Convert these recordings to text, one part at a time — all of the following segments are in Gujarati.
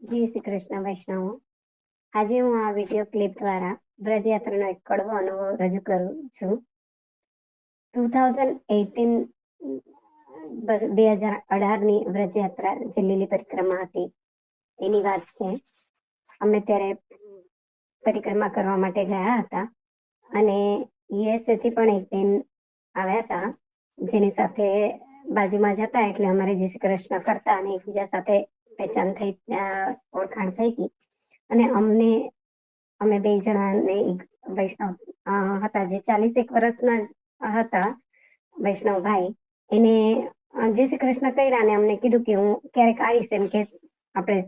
જય શ્રી કૃષ્ણ, વૈષ્ણવો. આજે હું આ વીડિયો ક્લિપ દ્વારા વ્રજયાત્રાનો એક કડવો અનુભવ રજૂ કરું છું. ટુ થાઉઝન્ડ એટીન બે હજાર અઢારની વ્રજયાત્રા જે લીલી પરિક્રમા હતી, એની વાત છે. અમે ત્યારે પરિક્રમા કરવા માટે ગયા હતા અને યુએસએ થી પણ એક બેન આવ્યા હતા, જેની સાથે બાજુમાં જતા એટલે અમારે જય શ્રી કૃષ્ણ કરતા અને એકબીજા સાથે પહેચાન થઈ ઓળખાણ થઈ હતી અને અમને, અમે બે જણાને વૈષ્ણવ હતા જે ચાલીસ એક વર્ષના જ હતા વૈષ્ણવ ભાઈ એને જે શ્રી કૃષ્ણ કર્યા અને અમને કીધું કે હું ક્યારેક આવીશ એમ કે આપણે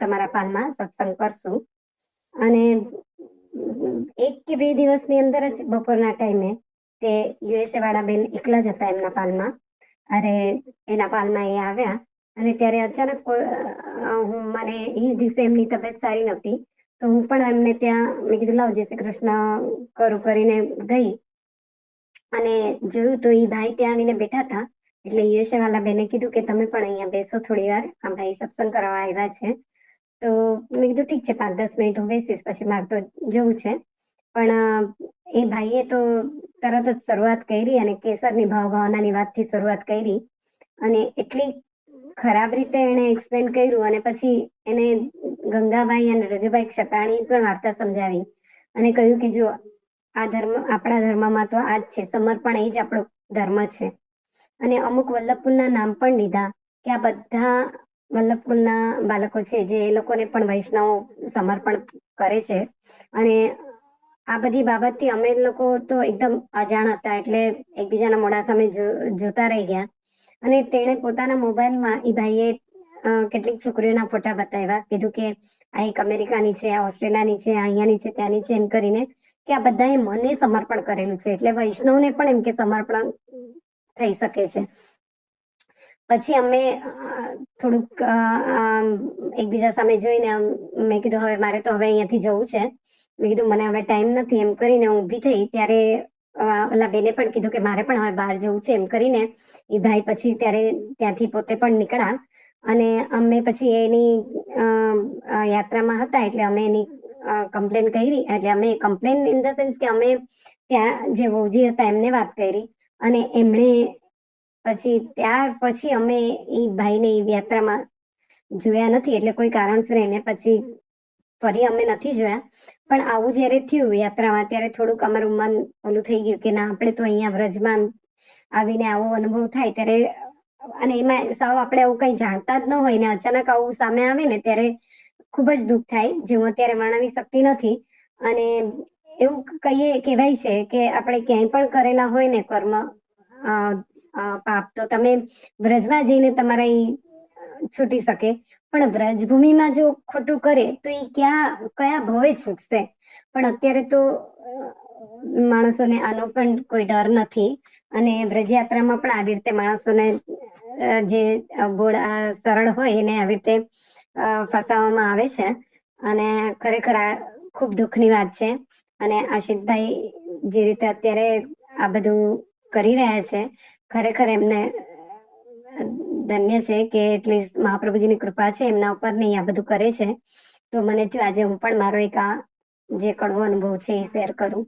તમારા પાલમાં સત્સંગ કરશું. અને એક કે બે દિવસની અંદર જ બપોરના ટાઈમે તે યુએસએ વાળા બેન એકલા જ હતા એમના પાલમાં. અરે, એના પાલમાં એ આવ્યા. અને ત્યારે અચાનક હું મને એ દિવસે એમની તબિયત સારી નહોતી. તો હું પણ એમને ત્યાં, મેં કીધું, લાવ, જય શ્રી કૃષ્ણ, કરું, કરીને ગઈ. અને જોયું તો એ ભાઈ ત્યાં આવીને બેઠા હતા. એટલે યશવાલા બેને કીધું કે, તમે પણ અહીંયા બેસો થોડી વાર. આ ભાઈ સત્સંગ કરવા આવ્યા છે. તો મેં કીધું, ઠીક છે પાંચ દસ મિનિટ હું બેસીશ, પછી મારે તો જવું છે. પણ એ ભાઈએ તો તરત જ શરૂઆત કરી અને કેસરની ભાવ ભાવનાની વાતથી શરૂઆત કરી. અને એટલી ખરાબ રીતે એને એક્સપ્લેન કર્યું અને પછી એને ગંગાભાઈ અને રજુભાઈ ક્ષતાણી પણ વાર્તા સમજાવી અને કહ્યું કે જો આ ધર્મ, આપણા ધર્મમાં તો આ જ છે, સમર્પણ એ જ આપણો ધર્મ છે. અને અમુક વલ્લભકુલના નામ પણ લીધા કે આ બધા વલ્લભકુલના બાળકો છે જે એ લોકોને પણ વૈષ્ણવ સમર્પણ કરે છે. અને આ બધી બાબતથી અમે લોકો તો એકદમ અજાણ હતા એટલે એકબીજાના મોડા સામે જોતા રહી ગયા. અને તેણે પોતાના મોબાઈલમાં એ ભાઈએ કેટલીક છોકરીઓના ફોટા બતાવ્યા. કીધું કે આ એક અમેરિકાની છે, આ ઓસ્ટ્રેલિયાની છે અહીંયાની છે, ત્યાંની છે, એમ કરીને કે આ બધાએ મને સમર્પણ કરેલું છે. એટલે વૈષ્ણવને પણ એમ કે સમર્પણ થઈ શકે છે. પછી અમે થોડુંક એકબીજા સામે જોઈને મેં કીધું, હવે મારે તો હવે અહીંયાથી જવું છે. મેં કીધું, મને હવે ટાઈમ નથી. એમ કરીને ઊભી થઈ. ત્યારે ઓલા બેને પણ કીધું કે મારે પણ હવે બહાર જવું છે એમ કરીને. એ ભાઈ પછી ત્યારે ત્યાંથી પોતે પણ નીકળ્યા. અને અમે પછી એની યાત્રામાં હતા એટલે અમે એની કમ્પ્લેન કરી. એટલે અમે કમ્પ્લેન ઇન ધ સેન્સ કે અમે ત્યાં જે વહુજી હતા એમને વાત કરી. અને એમણે પછી ત્યાર પછી અમે એ ભાઈને એ યાત્રામાં જોયા નથી. એટલે કોઈ કારણસર એને પછી ફરી અમે નથી જોયા. પણ આવું જ્યારે થયું, યાત્રામાં ત્યારે થોડુંક અમારું મન ઓલું થઈ ગયું કે ના, આપણે તો અહીંયા વ્રજમાં આવીને આવો અનુભવ થાય ત્યારે, અને એમાં સાવ આપણે આવું કંઈ જાણતા જ ન હોય ને અચાનક આવું સામે આવે ને ત્યારે ખૂબ જ દુઃખ થાય જે હું અત્યારે વર્ણવી શકતી નથી. અને એવું કહીએ, કહેવાય છે કે આપણે ક્યાંય પણ કરેલા હોય ને કર્મ પાપ, તો તમે વ્રજમાં જઈને તમારા છૂટી શકે. પણ વ્રજભૂમિમાં જો ખોટું કરે, તો એ ક્યાં, કયા ભવે છૂટશે? પણ અત્યારે તો માણસોને આનો પણ કોઈ ડર નથી. અને વ્રજયાત્રામાં પણ આવી રીતે માણસોને જે ગોળ સરળ હોય એને આવી રીતે ફસાવવામાં આવે છે. અને ખરેખર આ ખૂબ દુઃખની વાત છે. અને આશિતભાઈ જે રીતે અત્યારે આ બધું કરી રહ્યા છે, ખરેખર એમને ધન્ય છે કે એટલીસ્ટ મહાપ્રભુજીની કૃપા છે, એમના ઉપર નહીં આ બધું કરે છે. તો મને થયું આજે હું પણ મારો એક આ જે કડવો અનુભવ છે એ શેર કરું.